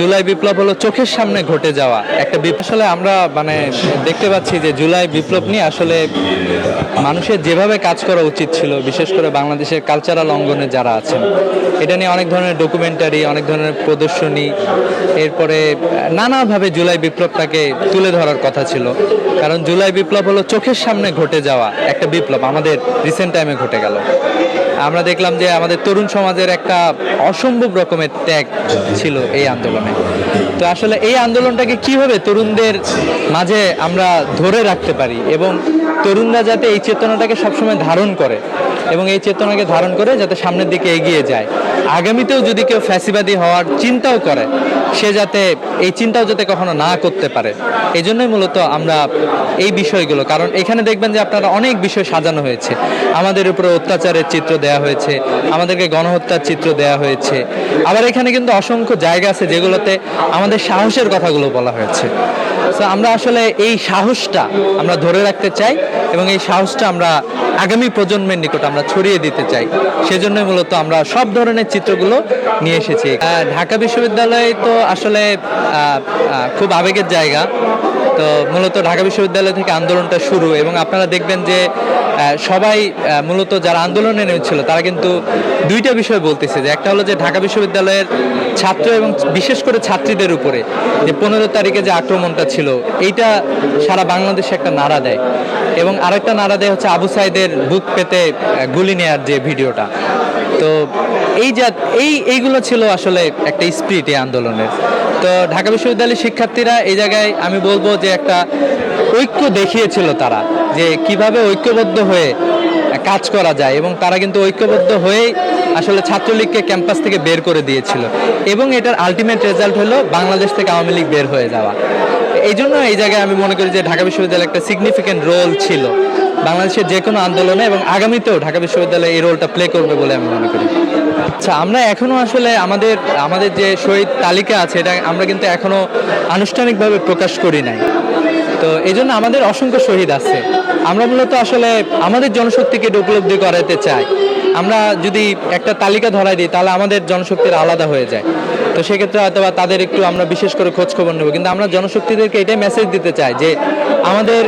জুলাই বিপ্লব হলো চোখের সামনে ঘটে যাওয়া। একটা আসলে আমরা মানে দেখতে পাচ্ছি যে জুলাই বিপ্লব নিয়ে আসলে মানুষের যেভাবে কাজ করা উচিত ছিল, বিশেষ করে বাংলাদেশের কালচারাল অঙ্গনে যারা আছেন। এটা নিয়ে অনেক ধরনের ডকুমেন্টারি অনেক ধরনের প্রদর্শনী, এরপরে নানাভাবে জুলাই বিপ্লবটাকে তুলে ধরার কথা ছিল। কারণ জুলাই বিপ্লব হলো চোখের সামনে ঘটে যাওয়া একটা বিপ্লব, আমাদের রিসেন্ট টাইমে ঘটে গেল। আমরা দেখলাম যে আমাদের তরুণ সমাজের একটা অসম্ভব রকমের ত্যাগ ছিল এই আন্দোলনে। তো আসলে এই আন্দোলনটাকে কীভাবে তরুণদের মাঝে আমরা ধরে রাখতে পারি এবং তরুণরা যাতে এই চেতনাটাকে সবসময় ধারণ করে এবং এই চেতনাকে ধারণ করে যাতে সামনের দিকে এগিয়ে যায়। আগামীতেও যদি কেউ ফ্যাসিবাদী হওয়ার চিন্তাও করে সে যাতে এই চিন্তাও যাতে কখনো না করতে পারে। এই জন্যই মূলত আমরা এই বিষয়গুলো, কারণ এখানে দেখবেন যে আপনারা অনেক বিষয় সাজানো হয়েছে। আমাদের উপরে অত্যাচারের চিত্র দেয়া হয়েছে, আমাদেরকে গণহত্যার চিত্র দেয়া হয়েছে। আবার এখানে কিন্তু অসংখ্য জায়গা আছে যেগুলোতে আমাদের সাহসের কথাগুলো বলা হয়েছে। তো আমরা আসলে এই সাহসটা আমরা ধরে রাখতে চাই এবং এই সাহসটা আমরা আগামী প্রজন্মের নিকট আমরা ছড়িয়ে দিতে চাই। সেজন্য মূলত আমরা সব ধরনের চিত্রগুলো নিয়ে এসেছি। ঢাকা বিশ্ববিদ্যালয় তো আসলে খুব আবেগের জায়গা। তো মূলত ঢাকা বিশ্ববিদ্যালয় থেকে আন্দোলনটা শুরু এবং আপনারা দেখবেন যে সবাই মূলত যারা আন্দোলনে নেমেছিল, তারা কিন্তু দুইটা বিষয় বলতেছে যে, একটা হলো যে ঢাকা বিশ্ববিদ্যালয়ের ছাত্র এবং বিশেষ করে ছাত্রীদের উপরে যে পনেরো তারিখে যে আক্রমণটা ছিল, এইটা সারা বাংলাদেশে একটা নাড়া দেয়। এবং আরেকটা নাড়া দেয় হচ্ছে আবু সাইদের বুক পেতে গুলি নেয়ার যে ভিডিওটা। তো এই যা, এই, এইগুলো ছিল আসলে একটা স্পিরিট এই আন্দোলনের। তো ঢাকা বিশ্ববিদ্যালয়ের শিক্ষার্থীরা এই জায়গায় আমি বলব যে একটা ঐক্য দেখিয়েছিল তারা, যে কীভাবে ঐক্যবদ্ধ হয়ে কাজ করা যায় এবং তারা কিন্তু ঐক্যবদ্ধ হয়েই আসলে ছাত্রলীগকে ক্যাম্পাস থেকে বের করে দিয়েছিল। এবং এটার আলটিমেট রেজাল্ট হলো বাংলাদেশ থেকে আওয়ামী লীগ বের হয়ে যাওয়া। এই জন্য এই জায়গায় আমি মনে করি যে ঢাকা বিশ্ববিদ্যালয় একটা সিগনিফিকেন্ট রোল ছিল বাংলাদেশের যে কোনো আন্দোলনে এবং আগামীতেও ঢাকা বিশ্ববিদ্যালয় এই রোলটা প্লে করবে বলে আমি মনে করি। আচ্ছা আমরা এখনও আসলে আমাদের আমাদের যে শহীদ তালিকা আছে, এটা আমরা কিন্তু এখনও আনুষ্ঠানিকভাবে প্রকাশ করি নাই। তো এই জন্য আমাদের অসংখ্য শহীদ আছে। আমরা মূলত আসলে আমাদের জনশক্তিকে উপলব্ধি করাতে চাই। আমরা যদি একটা তালিকা ধরাই দিই, তাহলে আমাদের জনশক্তির আলাদা হয়ে যায়। তো সেক্ষেত্রে হয়তো বা তাদের একটু আমরা বিশেষ করে খোঁজ খবর নেব। কিন্তু আমরা জনশক্তিদেরকে এটাই মেসেজ দিতে চাই যে, আমাদের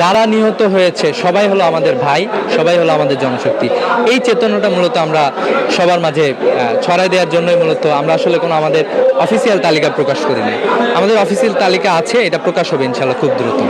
যারা নিহত হয়েছে, সবাই হলো আমাদের ভাই, সবাই হলো আমাদের জনশক্তি। এই চেতনাটা মূলত আমরা সবার মাঝে ছড়াই দেওয়ার জন্যই মূলত আমরা আসলে কোনো আমাদের অফিসিয়াল তালিকা প্রকাশ করি নাই আমাদের অফিসিয়াল তালিকা আছে, এটা প্রকাশ হবে ইনশাল্লাহ খুব দ্রুত।